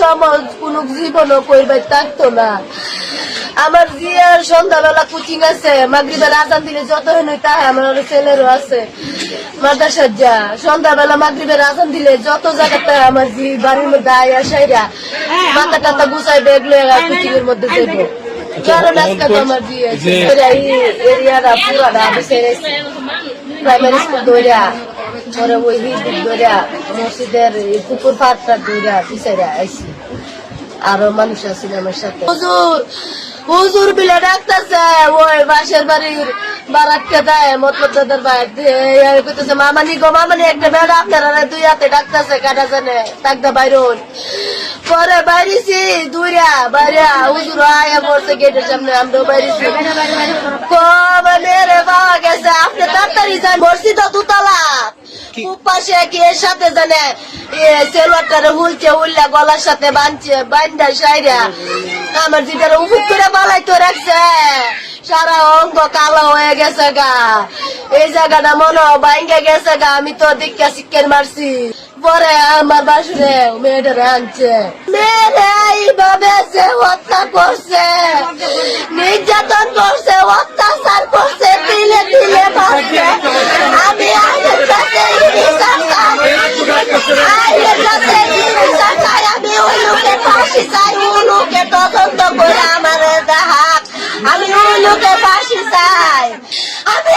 সমাজ কোন জীবনও কইবার থাকতো না আমার জিয়ার সন্ধ্যাবেলা কোচিং আছে মাগরিবের আজান দিলে যত তাই আমার ছেলেরও আছে মাদ্রাসার যা সন্ধ্যাবেলা মাগরিবের আজান দিলে যত জায়গাতে আমার জি বাড়ির মধ্যে আয়া সাইরা মাথা টাতা গুছাই ব্যাগ লয়ে কোচিং এর মধ্যে যাব কারণ আজকে তো আমার জি আছে এই এরিয়াটা পুরাটা আমি সেরেছি প্রাইমারি স্কুল দৌড়া পরে ওই বিদ্যুৎ দৌড়া মসজিদের দৌড়া পিছাইরা আইসি আরও মানুষ আমার সাথে। হুজুর হুজুর বিলে ডাকতেছে, ওই বাসের বাড়ির মামানি গো, মামানি, একটা বেড়া দুই হাতে ডাকতেছে, কাটা জানে পরে বাইরেছি দূরা বাইরে হুজুর আয়া পড়ছে গেটের সামনে, আমরাও বাইরেছি। কবে মেরে পাওয়া গেছে, আপনি দুতলা পাশে কি এর সাথে জানে হুলছে গলার সাথে সাইরা। আমার উপুক করে বালাই তো রাখছে। সারা অঙ্গ কালো হয়ে গেছে গা। এই জায়গাটা মনে বাইঙ্গে গেছে গা, আমি তো দিকটা শিক্ষের মারছি। পরে আমার বাসুরে, মেয়েটারে আনছে। মেয়েরে এইভাবে সে হত্যা করছে। নির্যাতন করছে, অত্যাচার করছে দিলে দিলে মারছে আমি আইনের কাছে ইনিশা চাই আইনের কাছে ইনিশা চাই আমি ওই লোকে ফাঁসি চাই ওই লোকে তদন্ত করে আমার দেখাক আমি ওই লোকে ফাঁসি চাই। আমি